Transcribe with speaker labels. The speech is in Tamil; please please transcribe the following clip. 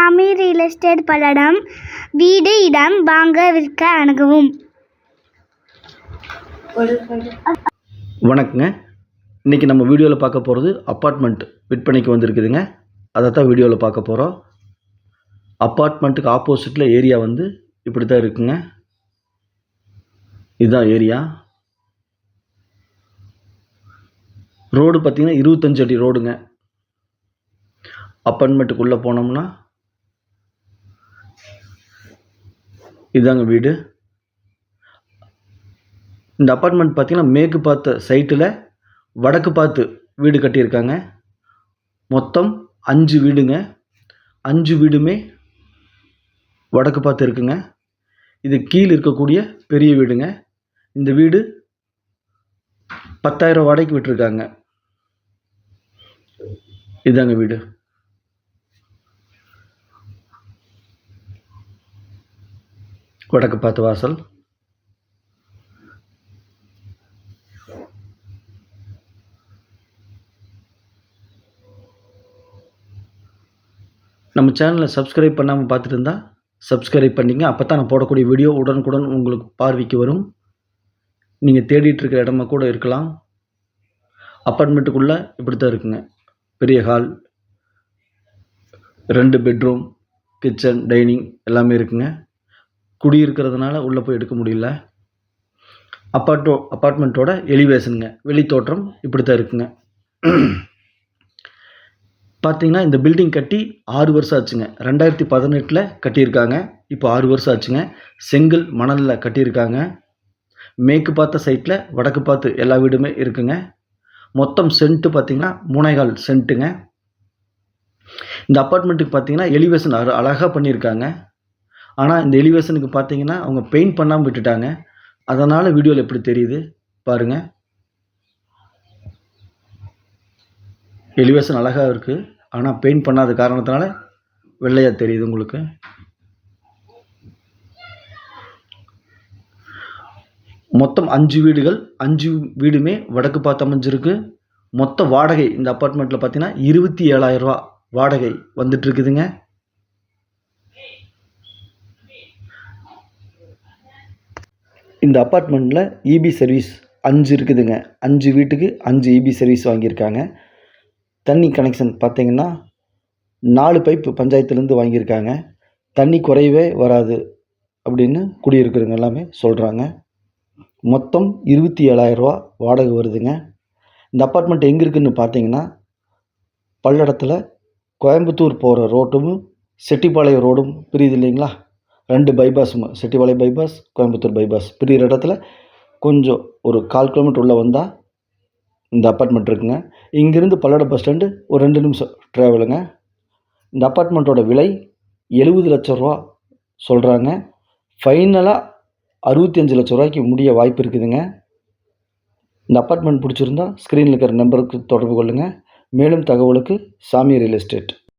Speaker 1: சாமி ரியல் எஸ்டேட் பல்லடம் வீடு இடம் வாங்க விற்க அணுகவும்.
Speaker 2: வணக்கங்க. இன்றைக்கி நம்ம வீடியோவில் பார்க்க போகிறது அப்பார்ட்மெண்ட் விற்பனைக்கு வந்திருக்குதுங்க. அதை தான் வீடியோவில் பார்க்க போகிறோம் அப்பார்ட்மெண்ட்டுக்கு ஆப்போசிட்டில் ஏரியா வந்து இப்படி தான் இருக்குங்க. இதுதான் ஏரியா ரோடு பார்த்திங்கன்னா இருபத்தஞ்சடி ரோடுங்க அப்பார்ட்மெண்ட்டுக்குள்ளே போனோம்னா இதாங்க வீடு. இந்த அப்பார்ட்மெண்ட் பார்த்தீங்கன்னா மேற்கு பார்த்த சைட்டில் வடக்கு பார்த்து வீடு கட்டியிருக்காங்க. மொத்தம் அஞ்சு வீடுங்க. அஞ்சு வீடுமே வடக்கு பார்த்து இருக்குங்க. இது கீழ் இருக்கக்கூடிய பெரிய வீடுங்க. இந்த வீடு பத்தாயிரம் வாடகைக்கு விட்டுருக்காங்க. இதாங்க வீடு. வடக்கு பார்த்து வாசல். நம்ம சேனலை சப்ஸ்கிரைப் பண்ணாமல் பார்த்துட்டு இருந்தால் சப்ஸ்கிரைப் பண்ணிங்க. அப்போ தான் நான் போடக்கூடிய வீடியோ உடனுக்குடன் உங்களுக்கு பார்வைக்கு வரும். நீங்கள் தேடிட்டு இருக்கிற இடமா கூட இருக்கலாம். அப்பார்ட்மெண்ட்டுக்குள்ளே இப்படி தான் இருக்குங்க. பெரிய ஹால் ரெண்டு பெட்ரூம் கிச்சன் டைனிங் எல்லாமே இருக்குங்க. குடியிருக்கிறதுனால உள்ளே போய் எடுக்க முடியல. அப்பார்ட்டோ அப்பார்ட்மெண்ட்டோட எலிவேஷனுங்க வெளித்தோற்றம் இப்படி தான் இருக்குங்க. பார்த்தீங்கன்னா இந்த பில்டிங் கட்டி ஆறு வருஷம் ஆச்சுங்க. ரெண்டாயிரத்தி பதினெட்டில் கட்டியிருக்காங்க. இப்போ ஆறு வருஷம் ஆச்சுங்க. செங்கல் மணலில் கட்டியிருக்காங்க. மேற்கு பார்த்த சைட்டில் வடக்கு பார்த்து எல்லா வீடுமே இருக்குங்க. மொத்தம் சென்ட்டு பார்த்தீங்கன்னா மூணேகால் சென்ட்டுங்க இந்த அப்பார்ட்மெண்ட்டுக்கு பார்த்தீங்கன்னா எலிவேஷன் அழகாக பண்ணியிருக்காங்க. ஆனால் இந்த எலிவேஷனுக்கு பார்த்தீங்கன்னா அவங்க பெயிண்ட் பண்ணாமல் விட்டுட்டாங்க. அதனால் வீடியோவில் எப்படி தெரியுது? பாருங்கள் எலிவேஷன் அழகாக இருக்குது ஆனால் பெயிண்ட் பண்ணாத காரணத்தினால வெள்ளையாக தெரியுது உங்களுக்கு. மொத்தம் அஞ்சு வீடுகள் அஞ்சு வீடுமே வடக்கு பார்த்து அமைஞ்சிருக்கு. மொத்த வாடகை இந்த அப்பார்ட்மெண்ட்டில் பார்த்தீங்கன்னா இருபத்தி ஏழாயிரரூவா வாடகை வந்துட்டுருக்குதுங்க இந்த அப்பார்ட்மெண்ட்டில் இபி சர்வீஸ் அஞ்சு இருக்குதுங்க. அஞ்சு வீட்டுக்கு அஞ்சு இபி சர்வீஸ் வாங்கியிருக்காங்க. தண்ணி கனெக்ஷன் பார்த்திங்கன்னா நாலு பைப்பு பஞ்சாயத்துலேருந்து வாங்கியிருக்காங்க. தண்ணி குறையவே வராது அப்படின்னு குடியிருக்கிறவங்க எல்லாமே சொல்கிறாங்க மொத்தம் இருபத்தி ஏழாயிரரூவா வாடகை வருதுங்க. இந்த அப்பார்ட்மெண்ட் எங்கே இருக்குதுன்னு பார்த்தீங்கன்னா பல்லடத்தில் கோயம்புத்தூர் போகிற ரோட்டும் செட்டிப்பாளையம் ரோடும் பிரியுது இல்லைங்களா? ரெண்டு பைபாஸ் செட்டிவாளை பைபாஸ் கோயம்புத்தூர் பைபாஸ் பிரியிற இடத்துல கொஞ்சம் ஒரு கால் கிலோமீட்டர் உள்ளே வந்தால் இந்த அப்பார்ட்மெண்ட் இருக்குங்க. இங்கேருந்து பல்லடம் பஸ் ஸ்டாண்டு ஒரு ரெண்டு நிமிஷம் ட்ராவலுங்க இந்த அப்பார்ட்மெண்ட்டோட விலை எழுபது லட்ச ரூபா சொல்கிறாங்க ஃபைனலாக அறுபத்தி அஞ்சு லட்ச ரூபாய்க்கு முடிய வாய்ப்பு இருக்குதுங்க. இந்த அப்பார்ட்மெண்ட் பிடிச்சிருந்தா ஸ்க்ரீனில் இருக்கிற நம்பருக்கு தொடர்பு கொள்ளுங்கள் மேலும் தகவலுக்கு சாமி ரியல் எஸ்டேட்